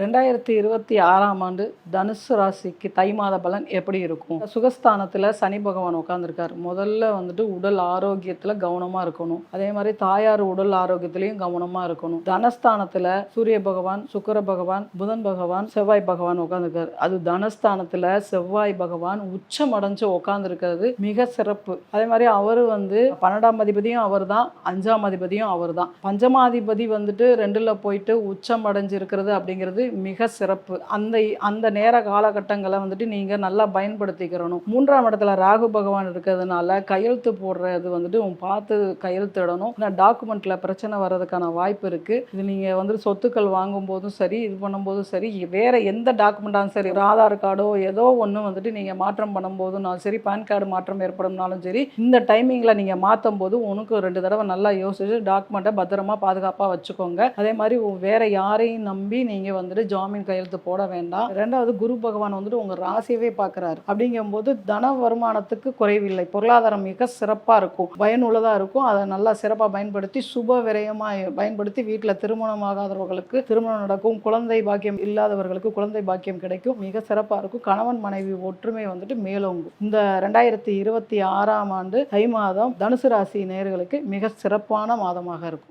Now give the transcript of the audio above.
ரெண்டாயிரத்தி இருபத்தி ஆறாம் ஆண்டு தனுசு ராசிக்கு தை மாத பலன் எப்படி இருக்கும்? சுகஸ்தானத்தில் சனி பகவான் உட்காந்துருக்காரு முதல்ல வந்துட்டு உடல் ஆரோக்கியத்தில் கவனமாக இருக்கணும். அதே மாதிரி தாயார் உடல் ஆரோக்கியத்திலையும் கவனமாக இருக்கணும். தனஸ்தானத்தில் சூரிய பகவான் சுக்கர பகவான் புதன் பகவான் செவ்வாய் பகவான் உட்காந்துருக்காரு அது தனஸ்தானத்தில் செவ்வாய் பகவான் உச்சம் அடைஞ்சு உட்காந்துருக்கிறது மிக சிறப்பு. அதே மாதிரி அவர் வந்து பன்னெண்டாம் அதிபதியும் அவர் தான் அஞ்சாம் அதிபதியும் அவர் தான் பஞ்சமாதிபதி வந்துட்டு ரெண்டில் போயிட்டு உச்சம் அடைஞ்சு இருக்கிறது அப்படிங்கிறது மிக சிறப்பு. அந்த அந்த நேர காலகட்டங்களை வந்துட்டு நீங்க நல்லா பயன்படுத்திக்கிறணும். மூன்றாம் இடத்துல ராகு பகவான் இருக்கிறதுனால கையெழுத்து போடுறது வந்துட்டு உன் பார்த்து கையெழுத்திடணும் இந்த டாக்குமெண்ட்ல பிரச்சனை வர்றதுக்கான வாய்ப்பு இருக்கு. இது நீங்க வந்து சொத்துக்கள் வாங்கும் போதும் சரி இது பண்ணும்போதும் சரி வேற எந்த டாக்குமெண்டாலும் சரி ஒரு ஆதார் கார்டோ ஏதோ ஒன்று வந்துட்டு நீங்க மாற்றம் பண்ணும்போதுனாலும் சரி பேன் கார்டு மாற்றம் ஏற்படும்னாலும் சரி இந்த டைமிங்ல நீங்க மாற்றும் போது உனக்கு ரெண்டு தடவை நல்லா யோசிச்சு டாக்குமெண்ட்டை பத்திரமா பாதுகாப்பா வச்சுக்கோங்க. அதே மாதிரி உ- வேற யாரையும் நம்பி நீங்க வந்துட்டு ஜாமீன் கையெழுத்து போட வேண்டாம். ரெண்டாவது குரு பகவான் வந்துட்டு உங்க ராசியவே பார்க்கறாரு அப்படிங்கும்போது தன வருமானத்துக்கு குறைவில்லை. பொருளாதாரம் மிக சிறப்பா இருக்கும். பயனுள்ளதா இருக்கும். அதை நல்லா சிறப்பா பயன்படுத்தி சுப விரயமா பயன்படுத்தி வீட்டில் திருமணம் ஆகாதவர்களுக்கு திருமணம் நடக்கும். குழந்தை பாக்கியம் இல்லாதவர்களுக்கு குழந்தை பாக்கியம் கிடைக்கும். மிக சிறப்பா இருக்கும். கணவன் மனைவி ஒற்றுமை வந்துட்டு மேலோங்கும். இந்த ரெண்டாயிரத்தி இருபத்தி ஆறாம் ஆண்டு தை மாதம் தனுசு ராசி நேர்களுக்கு மிக சிறப்பான மாதமாக இருக்கும்.